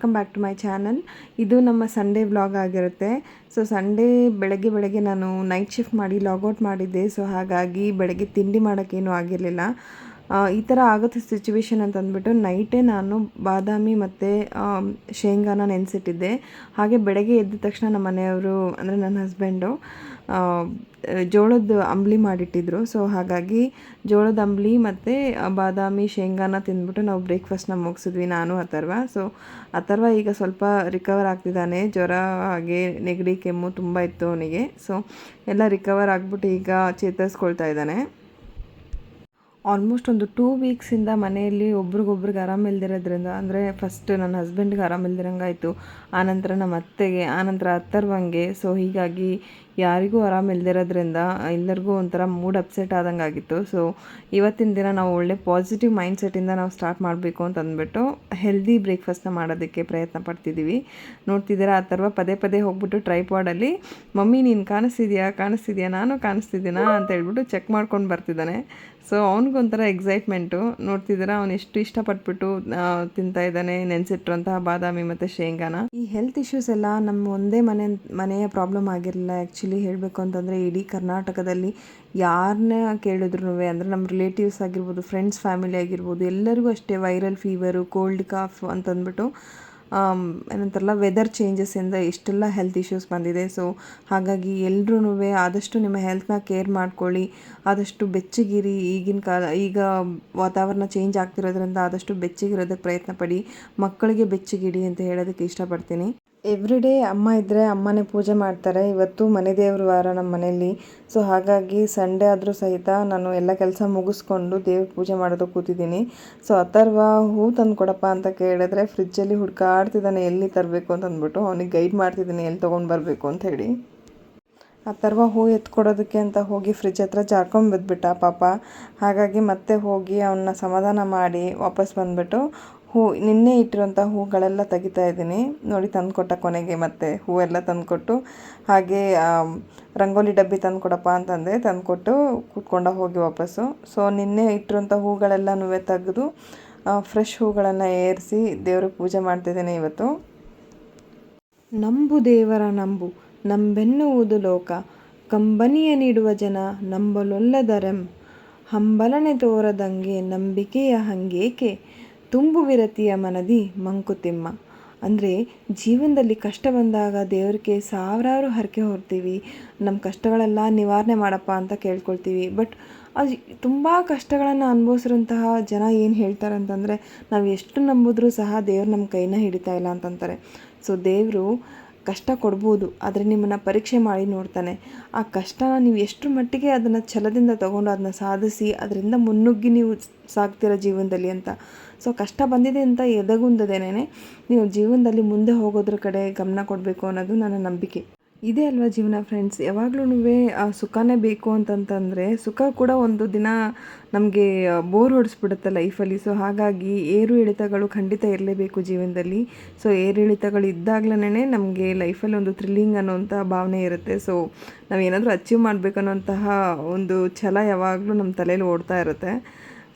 Welcome back to my channel ಇದು ನಮ್ಮ Sunday vlog ಆಗಿರುತ್ತೆ. ಸೊ ಸಂಡೇ ಬೆಳಗ್ಗೆ ಬೆಳಗ್ಗೆ ನಾನು ನೈಟ್ ಶಿಫ್ಟ್ ಮಾಡಿ ಲಾಗೌಟ್ ಮಾಡಿದ್ದೆ. ಸೊ ಹಾಗಾಗಿ ಬೆಳಗ್ಗೆ ತಿಂಡಿ ಮಾಡೋಕ್ಕೇನು ಆಗಿರಲಿಲ್ಲ. ಈ ಥರ ಆಗುತ್ತೆ ಸಿಚುವೇಶನ್ ಅಂತ ಅಂದ್ಬಿಟ್ಟು ನೈಟೇ ನಾನು ಬಾದಾಮಿ ಮತ್ತು ಶೇಂಗಾನ ನೆನೆಸಿಟ್ಟಿದ್ದೆ. ಹಾಗೆ ಬೆಳಗ್ಗೆ ಎದ್ದ ತಕ್ಷಣ ನಮ್ಮ ಮನೆಯವರು, ಅಂದರೆ ನನ್ನ ಹಸ್ಬೆಂಡು ಜೋಳದ ಅಂಬ್ಲಿ ಮಾಡಿಟ್ಟಿದ್ರು. ಸೊ ಹಾಗಾಗಿ ಜೋಳದ ಅಂಬ್ಲಿ ಮತ್ತು ಬಾದಾಮಿ ಶೇಂಗಾನ ತಿಂದ್ಬಿಟ್ಟು ನಾವು ಬ್ರೇಕ್ಫಾಸ್ಟ್ನ ಮುಗಿಸಿದ್ವಿ ನಾನು, ಅಥರ್ವ. ಸೊ ಅಥರ್ವ ಈಗ ಸ್ವಲ್ಪ ರಿಕವರ್ ಆಗ್ತಿದ್ದಾನೆ. ಜ್ವರ ಹಾಗೆ ನೆಗಡಿ ಕೆಮ್ಮು ತುಂಬ ಇತ್ತು ಅವನಿಗೆ. ಸೊ ಎಲ್ಲ ರಿಕವರ್ ಆಗಿಬಿಟ್ಟು ಈಗ ಚೇತರಿಸ್ಕೊಳ್ತಾ ಇದ್ದಾನೆ. ಆಲ್ಮೋಸ್ಟ್ ಒಂದು ಟೂ ವೀಕ್ಸಿಂದ ಮನೆಯಲ್ಲಿ ಒಬ್ರಿಗೊಬ್ರಿಗೆ ಆರಾಮಿಲ್ದಿರೋದ್ರಿಂದ ಅಂದರೆ ಫಸ್ಟ್ ನನ್ನ ಹಸ್ಬೆಂಡ್ಗೆ ಆರಾಮಿಲ್ದಿರಂಗಾಯಿತು ಆನಂತರ ನಮ್ಮ ಅತ್ತೆಗೆ ಆನಂತರ ಅತ್ತರ್ವಂಗೆ. ಸೊ ಹೀಗಾಗಿ ಯಾರಿಗೂ ಆರಾಮಿಲ್ದಿರೋದ್ರಿಂದ ಎಲ್ಲರಿಗೂ ಒಂಥರ ಮೂಡ್ ಅಪ್ಸೆಟ್ ಆದಂಗೆ ಆಗಿತ್ತು ಸೊ ಇವತ್ತಿನ ದಿನ ನಾವು ಒಳ್ಳೆ ಪಾಸಿಟಿವ್ ಮೈಂಡ್ಸೆಟ್ಟಿಂದ ನಾವು ಸ್ಟಾರ್ಟ್ ಮಾಡಬೇಕು ಅಂತ ಅಂದ್ಬಿಟ್ಟು ಹೆಲ್ದಿ ಬ್ರೇಕ್ಫಾಸ್ಟ್ನ ಮಾಡೋದಕ್ಕೆ ಪ್ರಯತ್ನ ಪಡ್ತಿದ್ದೀವಿ ನೋಡ್ತಿದ್ದೀರಾ, ಆ ಥರ ಪದೇ ಪದೇ ಹೋಗ್ಬಿಟ್ಟು ಟ್ರೈಪಾಡಲ್ಲಿ ಮಮ್ಮಿ ನೀನು ಕಾಣಿಸ್ತಿದ್ಯಾ ಕಾಣಿಸ್ತಿದ್ಯಾ, ನಾನು ಕಾಣಿಸ್ತಿದ್ದೀನಾ ಅಂತ ಹೇಳ್ಬಿಟ್ಟು ಚೆಕ್ ಮಾಡ್ಕೊಂಡು ಬರ್ತಿದ್ದಾನೆ. ಸೊ ಅವನಿಗೊಂಥರ ಎಕ್ಸೈಟ್ಮೆಂಟು ನೋಡ್ತಿದ್ದೀರಾ? ಅವನು ಎಷ್ಟು ಇಷ್ಟಪಟ್ಬಿಟ್ಟು ತಿಂತಾ ಇದ್ದಾನೆ ನೆನೆಸಿಟ್ಟಿರುವಂತಹ ಬಾದಾಮಿ ಮತ್ತು ಶೇಂಗಾನ. ಈ ಹೆಲ್ತ್ ಇಶ್ಯೂಸ್ ಎಲ್ಲ ನಮ್ಮ ಒಂದೇ ಮನೆ, ಮನೆಯ ಪ್ರಾಬ್ಲಮ್ ಆಗಿರಲಿಲ್ಲ ಆ್ಯಕ್ಚುಲಿ ಹೇಳಬೇಕು ಅಂತಂದರೆ ಇಡೀ ಕರ್ನಾಟಕದಲ್ಲಿ ಯಾರನ್ನ ಕೇಳಿದ್ರು ಅಂದರೆ ನಮ್ಮ ರಿಲೇಟಿವ್ಸ್ ಆಗಿರ್ಬೋದು ಫ್ರೆಂಡ್ಸ್ ಫ್ಯಾಮಿಲಿ ಆಗಿರ್ಬೋದು, ಎಲ್ಲರಿಗೂ ಅಷ್ಟೇ ವೈರಲ್ ಫೀವರು ಕೋಲ್ಡ್ ಕಾಫ್ ಅಂತಂದ್ಬಿಟ್ಟು ಏನಂತಾರಲ್ಲ ವೆದರ್ ಚೇಂಜಸ್ಸಿಂದ ಎಷ್ಟೆಲ್ಲ ಹೆಲ್ತ್ ಇಶ್ಯೂಸ್ ಬಂದಿದೆ. ಸೊ ಹಾಗಾಗಿ ಎಲ್ರೂ ಆದಷ್ಟು ನಿಮ್ಮ ಹೆಲ್ತ್ನ ಕೇರ್ ಮಾಡ್ಕೊಳ್ಳಿ. ಆದಷ್ಟು ಬೆಚ್ಚಗಿರಿ. ಈಗಿನ ಕಾಲ, ಈಗ ವಾತಾವರಣ ಚೇಂಜ್ ಆಗ್ತಿರೋದ್ರಿಂದ ಆದಷ್ಟು ಬೆಚ್ಚಗಿರೋದಕ್ಕೆ ಪ್ರಯತ್ನ ಪಡಿ. ಮಕ್ಕಳಿಗೆ ಬೆಚ್ಚಗಿಡಿ ಅಂತ ಹೇಳೋದಕ್ಕೆ ಇಷ್ಟಪಡ್ತೀನಿ. ಎವ್ರಿ ಡೇ ಅಮ್ಮ ಇದ್ದರೆ ಅಮ್ಮನೇ ಪೂಜೆ ಮಾಡ್ತಾರೆ. ಇವತ್ತು ಮನೆ ದೇವ್ರ ವಾರ ನಮ್ಮ ಮನೆಯಲ್ಲಿ. ಸೊ ಹಾಗಾಗಿ ಸಂಡೇ ಆದರೂ ಸಹಿತ ನಾನು ಎಲ್ಲ ಕೆಲಸ ಮುಗಿಸ್ಕೊಂಡು ದೇವ್ರ ಪೂಜೆ ಮಾಡೋದಕ್ಕೆ ಕೂತಿದ್ದೀನಿ. ಸೊ ಅಥರ್ವ ಹೂ ತಂದು ಕೊಡಪ್ಪ ಅಂತ ಕೇಳಿದ್ರೆ ಫ್ರಿಜ್ಜಲ್ಲಿ ಹುಡ್ಕಾಡ್ತಿದ್ದಾನೆ, ಎಲ್ಲಿ ತರಬೇಕು ಅಂತ ಅಂದ್ಬಿಟ್ಟು ಅವನಿಗೆ ಗೈಡ್ ಮಾಡ್ತಿದ್ದೀನಿ, ಎಲ್ಲಿ ತೊಗೊಂಡು ಬರಬೇಕು ಅಂತ ಹೇಳಿ. ಅಥರ್ವ ಹೂ ಎತ್ಕೊಡೋದಕ್ಕೆ ಅಂತ ಹೋಗಿ ಫ್ರಿಜ್ ಹತ್ರ ಜಾರ್ಕೊಂಡು ಬಿದ್ದುಬಿಟ್ಟ ಪಾಪ. ಹಾಗಾಗಿ ಮತ್ತೆ ಹೋಗಿ ಅವನ್ನ ಸಮಾಧಾನ ಮಾಡಿ ವಾಪಸ್ ಬಂದ್ಬಿಟ್ಟು ಹೂ, ನಿನ್ನೆ ಇಟ್ಟಿರುವಂಥ ಹೂಗಳೆಲ್ಲ ತೆಗಿತಾ ಇದ್ದೀನಿ. ನೋಡಿ, ತಂದುಕೊಟ್ಟ ಕೊನೆಗೆ ಮತ್ತೆ ಹೂವೆಲ್ಲ ತಂದುಕೊಟ್ಟು, ಹಾಗೆ ರಂಗೋಲಿ ಡಬ್ಬಿ ತಂದುಕೊಡಪ್ಪ ಅಂತಂದೆ ತಂದುಕೊಟ್ಟು ಕೂತ್ಕೊಂಡ ಹೋಗಿ ವಾಪಸ್ಸು. ಸೊ ನಿನ್ನೆ ಇಟ್ಟಿರುವಂಥ ಹೂಗಳೆಲ್ಲನೂ ತೆಗೆದು ಫ್ರೆಶ್ ಹೂಗಳನ್ನು ಏರಿಸಿ ದೇವ್ರಿಗೆ ಪೂಜೆ ಮಾಡ್ತಿದ್ದೇನೆ ಇವತ್ತು. ನಂಬು ದೇವರ ನಂಬು, ನಂಬೆನ್ನುವುದು ಲೋಕ. ಕಂಬನಿಯ ನೀಡುವ ಜನ ನಂಬಲೊಲ್ಲದರೆಂ, ಹಂಬಲನೆ ತೋರದಂಗೆ ನಂಬಿಕೆಯ ಹಂಗೇಕೆ? ತುಂಬು ವಿರತಿಯ ಮನದಿ ಮಂಕುತಿಮ್ಮ. ಅಂದರೆ ಜೀವನದಲ್ಲಿ ಕಷ್ಟ ಬಂದಾಗ ದೇವ್ರಿಗೆ ಸಾವಿರಾರು ಹರಕೆ ಹೊರ್ತೀವಿ. ನಮ್ಮ ಕಷ್ಟಗಳೆಲ್ಲ ನಿವಾರಣೆ ಮಾಡಪ್ಪ ಅಂತ ಕೇಳ್ಕೊಳ್ತೀವಿ. ಬಟ್ ಅದು ತುಂಬ ಕಷ್ಟಗಳನ್ನು ಅನುಭವಿಸಿರೋಂತಹ ಜನ ಏನು ಹೇಳ್ತಾರೆ ಅಂತಂದರೆ ನಾವು ಎಷ್ಟು ನಂಬಿದ್ರೂ ಸಹ ದೇವ್ರು ನಮ್ಮ ಕೈನ ಹಿಡಿತಾ ಇಲ್ಲ ಅಂತಂತಾರೆ. ಸೊ ದೇವರು ಕಷ್ಟ ಕೊಡ್ಬೋದು, ಆದರೆ ನಿಮ್ಮನ್ನು ಪರೀಕ್ಷೆ ಮಾಡಿ ನೋಡ್ತಾನೆ. ಆ ಕಷ್ಟನ ನೀವು ಎಷ್ಟು ಮಟ್ಟಿಗೆ ಅದನ್ನು ಛಲದಿಂದ ತೊಗೊಂಡು ಅದನ್ನ ಸಾಧಿಸಿ ಅದರಿಂದ ಮುನ್ನುಗ್ಗಿ ನೀವು ಸಾಗ್ತಿರೋ ಜೀವನದಲ್ಲಿ ಅಂತ. ಸೊ ಕಷ್ಟ ಬಂದಿದೆ ಅಂತ ಎದಗುಂದದೇನೆ ನೀವು ಜೀವನದಲ್ಲಿ ಮುಂದೆ ಹೋಗೋದ್ರ ಕಡೆ ಗಮನ ಕೊಡಬೇಕು ಅನ್ನೋದು ನನ್ನ ನಂಬಿಕೆ. ಇದೇ ಅಲ್ವಾ ಜೀವನ ಫ್ರೆಂಡ್ಸ್ ಯಾವಾಗಲೂ ಸುಖನೇ ಬೇಕು ಅಂತಂತಂದರೆ, ಸುಖ ಕೂಡ ಒಂದು ದಿನ ನಮಗೆ ಬೋರ್ ಹೊಡಿಸ್ಬಿಡುತ್ತೆ ಲೈಫಲ್ಲಿ ಸೊ ಹಾಗಾಗಿ ಏರು ಇಳಿತಗಳು ಖಂಡಿತ ಇರಲೇಬೇಕು ಜೀವನದಲ್ಲಿ. ಸೊ ಏರು ಇಳಿತಗಳು ಇದ್ದಾಗ್ಲೇ ನಮಗೆ ಲೈಫಲ್ಲಿ ಒಂದು ಥ್ರಿಲ್ಲಿಂಗ್ ಅನ್ನೋಂಥ ಭಾವನೆ ಇರುತ್ತೆ. ಸೊ ನಾವೇನಾದರೂ ಅಚೀವ್ ಮಾಡಬೇಕನ್ನೋಂತಹ ಒಂದು ಛಲ ಯಾವಾಗಲೂ ನಮ್ಮ ತಲೆಯಲ್ಲಿ ಓಡ್ತಾ ಇರುತ್ತೆ.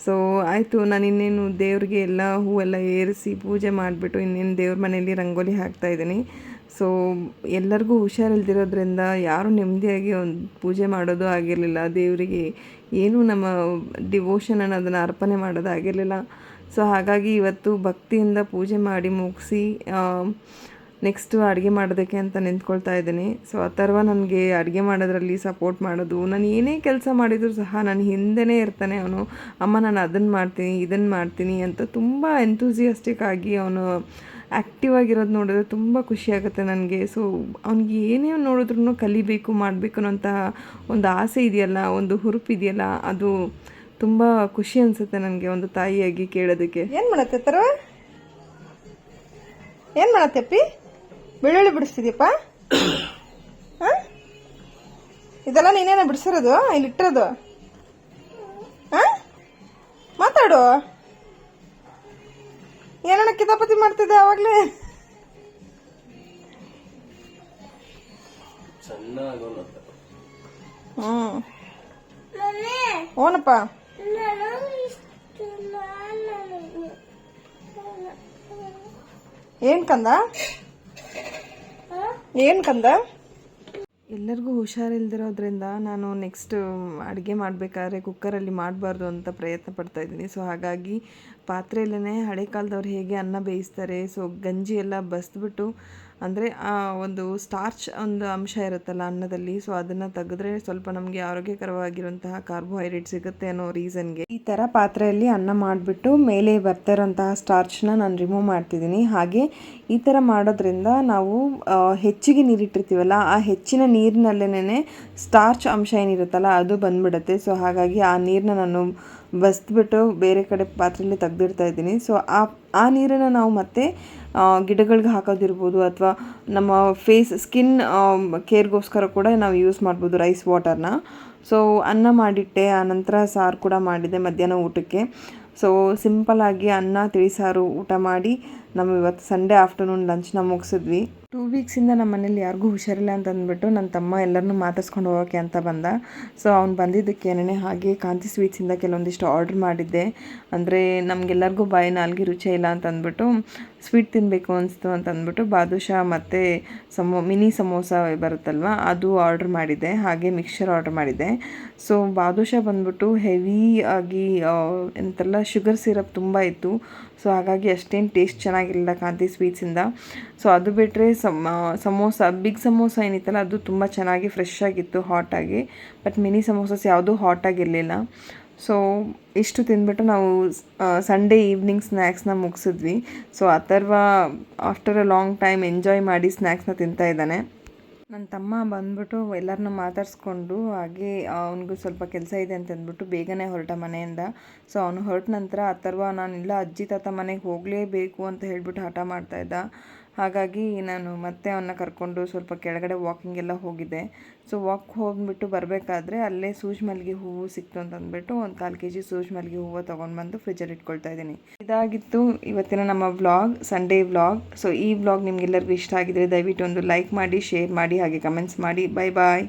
ಸೊ ಆಯಿತು, ನಾನು ಇನ್ನೇನು ದೇವ್ರಿಗೆ ಎಲ್ಲ ಹೂವೆಲ್ಲ ಏರಿಸಿ ಪೂಜೆ ಮಾಡಿಬಿಟ್ಟು ಇನ್ನೇನು ದೇವ್ರ ಮನೆಯಲ್ಲಿ ರಂಗೋಲಿ ಹಾಕ್ತಾ ಇದ್ದೀನಿ. ಸೊ ಎಲ್ಲರಿಗೂ ಹುಷಾರಿಲ್ದಿರೋದ್ರಿಂದ ಯಾರೂ ನೆಮ್ಮದಿಯಾಗಿ ಒಂದು ಪೂಜೆ ಮಾಡೋದು ಆಗಿರಲಿಲ್ಲ. ದೇವರಿಗೆ ಏನು ನಮ್ಮ ಡಿವೋಷನ್ ಅನ್ನೋದನ್ನು ಅರ್ಪಣೆ ಮಾಡೋದು ಆಗಿರಲಿಲ್ಲ. ಸೊ ಹಾಗಾಗಿ ಇವತ್ತು ಭಕ್ತಿಯಿಂದ ಪೂಜೆ ಮಾಡಿ ಮುಗಿಸಿ ನೆಕ್ಸ್ಟು ಅಡುಗೆ ಮಾಡೋದಕ್ಕೆ ಅಂತ ನಿಂತ್ಕೊಳ್ತಾ ಇದ್ದೀನಿ. ಸೊ ಅಥರ್ವ ನನಗೆ ಅಡುಗೆ ಮಾಡೋದ್ರಲ್ಲಿ ಸಪೋರ್ಟ್ ಮಾಡೋದು. ನಾನು ಏನೇ ಕೆಲಸ ಮಾಡಿದರೂ ಸಹ ನಾನು ಹಿಂದೆನೇ ಇರ್ತಾನೆ ಅವನು. ಅಮ್ಮ, ನಾನು ಅದನ್ನು ಮಾಡ್ತೀನಿ ಇದನ್ನು ಮಾಡ್ತೀನಿ ಅಂತ ತುಂಬ ಎಂಥೂಸಿಯಸ್ಟಿಕ್ ಆಗಿ ಅವನು ಆ್ಯಕ್ಟಿವ್ ಆಗಿರೋದು ನೋಡಿದ್ರೆ ತುಂಬ ಖುಷಿ ಆಗುತ್ತೆ ನನಗೆ. ಸೊ ಅವ್ನಿಗೆ ಏನೇ ನೋಡಿದ್ರೂ ಕಲಿಬೇಕು, ಮಾಡಬೇಕು ಅನ್ನೋಂತಹ ಒಂದು ಆಸೆ ಇದೆಯಲ್ಲ, ಒಂದು ಹುರುಪು ಇದೆಯಲ್ಲ, ಅದು ತುಂಬ ಖುಷಿ ಅನಿಸುತ್ತೆ ನನಗೆ ಒಂದು ತಾಯಿಯಾಗಿ ಕೇಳೋದಕ್ಕೆ. ಏನು ಮಾಡತ್ತೆ ತರ ಏನು ಮಾಡತ್ತೆ ಅಪ್ಪಿ? ಬೆಳ್ಳುಳ್ಳಿ ಬಿಡಿಸ್ತಿದ್ಯಪ್ಪ? ಹಾಂ? ಇದೆಲ್ಲ ನೀನೇನ ಬಿಡಿಸಿರೋದು? ಇಲ್ಲಿ ಇಟ್ಟಿರೋದು ಹ? ಮಾತಾಡು. ಏನಣ್ಣ ಕಿತಾಪತಿ ಮಾಡ್ತಿದ್ದೆ ಅವಾಗ್ಲೇ? ಹ್ಮ್. ಓನಪ್ಪ? ಏನ್ ಕಂದ? ಏನ್ ಕಂದ? ಎಲ್ಲರಿಗೂ ಹುಷಾರಿಲ್ದಿರೋದ್ರಿಂದ ನಾನು ನೆಕ್ಸ್ಟ್ ಅಡುಗೆ ಮಾಡಬೇಕಾದ್ರೆ ಕುಕ್ಕರಲ್ಲಿ ಮಾಡಬಾರ್ದು ಅಂತ ಪ್ರಯತ್ನ ಪಡ್ತಾ ಇದ್ದೀನಿ. ಸೊ ಹಾಗಾಗಿ ಪಾತ್ರೆಯಲ್ಲೇ ಹಳೆ ಕಾಲದವ್ರು ಹೇಗೆ ಅನ್ನ ಬೇಯಿಸ್ತಾರೆ ಸೊ ಗಂಜಿ ಎಲ್ಲ ಬಸ್ದ್ಬಿಟ್ಟು ಅಂದರೆ, ಆ, ಒಂದು ಸ್ಟಾರ್ಚ್ ಒಂದು ಅಂಶ ಇರುತ್ತಲ್ಲ ಅನ್ನದಲ್ಲಿ ಸೊ ಅದನ್ನು ತೆಗೆದ್ರೆ ಸ್ವಲ್ಪ ನಮಗೆ ಆರೋಗ್ಯಕರವಾಗಿರುವಂತಹ ಕಾರ್ಬೋಹೈಡ್ರೇಟ್ ಸಿಗುತ್ತೆ ಅನ್ನೋ ರೀಸನ್ಗೆ ಈ ಥರ ಪಾತ್ರೆಯಲ್ಲಿ ಅನ್ನ ಮಾಡಿಬಿಟ್ಟು ಮೇಲೆ ಬರ್ತಾ ಇರೋಂತಹ ಸ್ಟಾರ್ಚ್ನ ನಾನು ರಿಮೂವ್ ಮಾಡ್ತಿದ್ದೀನಿ. ಹಾಗೆ ಈ ಥರ ಮಾಡೋದ್ರಿಂದ ನಾವು ಹೆಚ್ಚಿಗೆ ನೀರಿಟ್ಟಿರ್ತೀವಲ್ಲ ಆ ಹೆಚ್ಚಿನ ನೀರಿನಲ್ಲೇನೆ ಸ್ಟಾರ್ಚ್ ಅಂಶ ಏನಿರುತ್ತಲ್ಲ ಅದು ಬಂದ್ಬಿಡುತ್ತೆ. ಸೊ ಹಾಗಾಗಿ ಆ ನೀರನ್ನ ನಾನು ಬಸ್ದ್ಬಿಟ್ಟು ಬೇರೆ ಕಡೆ ಪಾತ್ರೆಯಲ್ಲಿ ತೆಗ್ದಿಡ್ತಾ ಇದ್ದೀನಿ. ಸೊ ಆ ಆ ನೀರನ್ನು ನಾವು ಮತ್ತೆ ಗಿಡಗಳಿಗೆ ಹಾಕೋದಿರ್ಬೋದು ಅಥವಾ ನಮ್ಮ ಫೇಸ್, ಸ್ಕಿನ್ ಕೇರ್ಗೋಸ್ಕರ ಕೂಡ ನಾವು ಯೂಸ್ ಮಾಡ್ಬೋದು ರೈಸ್ ವಾಟರ್ನ. ಸೊ ಅನ್ನ ಮಾಡಿಟ್ಟೆ ಆನಂತರ ಸಾರು ಕೂಡ ಮಾಡಿದೆ ಮಧ್ಯಾಹ್ನ ಊಟಕ್ಕೆ. ಸೊ ಸಿಂಪಲ್ಲಾಗಿ ಅನ್ನ, ತಿಳಿಸಾರು ಊಟ ಮಾಡಿ ನಮ್ಮ ಇವತ್ತು ಸಂಡೇ ಆಫ್ಟರ್ನೂನ್ ಲಂಚ್ನ ಮುಗಿಸಿದ್ವಿ. ಟೂ ವೀಕ್ಸಿಂದ ನಮ್ಮ ಮನೇಲಿ ಯಾರಿಗೂ ಹುಷಾರಿಲ್ಲ ಅಂತ ಅಂದ್ಬಿಟ್ಟು ನನ್ನ ತಮ್ಮ ಎಲ್ಲರನ್ನೂ ಮಾತಾಡ್ಸ್ಕೊಂಡು ಹೋಗೋಕ್ಕೆ ಅಂತ ಬಂದ. ಸೊ ಅವ್ನು ಏನೇನೆ ಹಾಗೆ ಕಾಂತಿ ಸ್ವೀಟ್ಸಿಂದ ಕೆಲವೊಂದಿಷ್ಟು ಆರ್ಡ್ರ್ ಮಾಡಿದ್ದೆ. ಅಂದರೆ ನಮಗೆಲ್ಲರಿಗೂ ಬಾಯಿ ನಾಲ್ಗೆ ರುಚಿ ಇಲ್ಲ ಅಂತ ಅಂದ್ಬಿಟ್ಟು ಸ್ವೀಟ್ ತಿನ್ನಬೇಕು ಅನಿಸ್ತು ಅಂತ ಅಂದ್ಬಿಟ್ಟು ಬಾದುಷಾ ಮತ್ತು ಸಮೋ ಮಿನಿ ಸಮೋಸ ಬರುತ್ತಲ್ವ, ಅದು ಆರ್ಡ್ರ್ ಮಾಡಿದ್ದೆ. ಹಾಗೆ ಮಿಕ್ಸ್ಚರ್ ಆರ್ಡ್ರ್ ಮಾಡಿದ್ದೆ. ಸೊ ಬಾದುಷಾ ಬಂದ್ಬಿಟ್ಟು ಹೆವಿ ಆಗಿ ಎಂತೆಲ್ಲ ಶುಗರ್ ಸಿರಪ್ ತುಂಬ ಇತ್ತು. ಸೊ ಹಾಗಾಗಿ ಅಷ್ಟೇನು ಟೇಸ್ಟ್ ಚೆನ್ನಾಗಿರಲಿಲ್ಲ ಕಾಂತಿ ಸ್ವೀಟ್ಸಿಂದ ಸೊ ಅದು ಬಿಟ್ಟರೆ ಸಮ ಸಮೋಸ ಬಿಗ್ ಸಮೋಸ ಏನಿತ್ತಲ್ಲ, ಅದು ತುಂಬ ಚೆನ್ನಾಗಿ ಫ್ರೆಶ್ ಆಗಿತ್ತು ಹಾಟಾಗಿ ಬಟ್ ಮಿನಿ ಸಮೋಸಸ್ ಯಾವುದೂ ಹಾಟಾಗಿರಲಿಲ್ಲ ಸೊ ಇಷ್ಟು ತಿಂದ್ಬಿಟ್ಟು ನಾವು ಸಂಡೇ ಈವ್ನಿಂಗ್ ಸ್ನ್ಯಾಕ್ಸ್ನ ಮುಗಿಸಿದ್ವಿ. So Atharva after a long time enjoy ಮಾಡಿ ಸ್ನ್ಯಾಕ್ಸ್ನ ತಿಂತಾ ಇದ್ದಾನೆ. ನನ್ನ ತಮ್ಮ ಬಂದ್ಬಿಟ್ಟು ಎಲ್ಲರನ್ನ ಮಾತಾಡಿಸ್ಕೊಂಡು ಹಾಗೆ ಅವನಿಗೂ ಸ್ವಲ್ಪ ಕೆಲಸ ಇದೆ ಅಂತ ಅಂದ್ಬಿಟ್ಟು ಬೇಗನೆ ಹೊರಟ ಮನೆಯಿಂದ. ಸೊ ಅವನು ಹೊರಟ ನಂತರ ಅಥರ್ವ ನಾನಿಲ್ಲ. ಅಜ್ಜಿ ತಾತ ಮನೆಗೆ ಹೋಗಲೇಬೇಕು ಅಂತ ಹೇಳ್ಬಿಟ್ಟು ಹಠ ಮಾಡ್ತಾ ಇದ್ದ. ಹಾಗಾಗಿ ನಾನು ಮತ್ತೆ ಅವನ್ನ ಕರ್ಕೊಂಡು ಸ್ವಲ್ಪ ಕೆಳಗಡೆ ವಾಕಿಂಗ್ ಎಲ್ಲ ಹೋಗಿದ್ದೆ. ಸೊ ವಾಕ್ ಹೋಗ್ಬಿಟ್ಟು ಬರಬೇಕಾದ್ರೆ ಅಲ್ಲೇ ಸೂಜ್ ಮಲ್ಲಿಗೆ ಹೂವು ಸಿಕ್ತು ಅಂತ ಅಂದ್ಬಿಟ್ಟು ಒಂದು ಕಾಲು ಕೆ ಜಿ ಸೂಜ್ ಮಲ್ಲಿಗೆ ಹೂವು ತೊಗೊಂಡು ಬಂದು ಫ್ರಿಜ್ಜಲ್ಲಿ ಇಟ್ಕೊಳ್ತಾ ಇದ್ದೀನಿ. ಇದಾಗಿತ್ತು ಇವತ್ತಿನ ನಮ್ಮ ವ್ಲಾಗ್ ಸಂಡೇ ವ್ಲಾಗ್ ಸೊ ಈ ವ್ಲಾಗ್ ನಿಮಗೆಲ್ಲರಿಗೂ ಇಷ್ಟ ಆಗಿದ್ರೆ ದಯವಿಟ್ಟು ಒಂದು ಲೈಕ್ ಮಾಡಿ ಶೇರ್ ಮಾಡಿ, ಹಾಗೆ ಕಮೆಂಟ್ಸ್ ಮಾಡಿ. ಬಾಯ್ ಬಾಯ್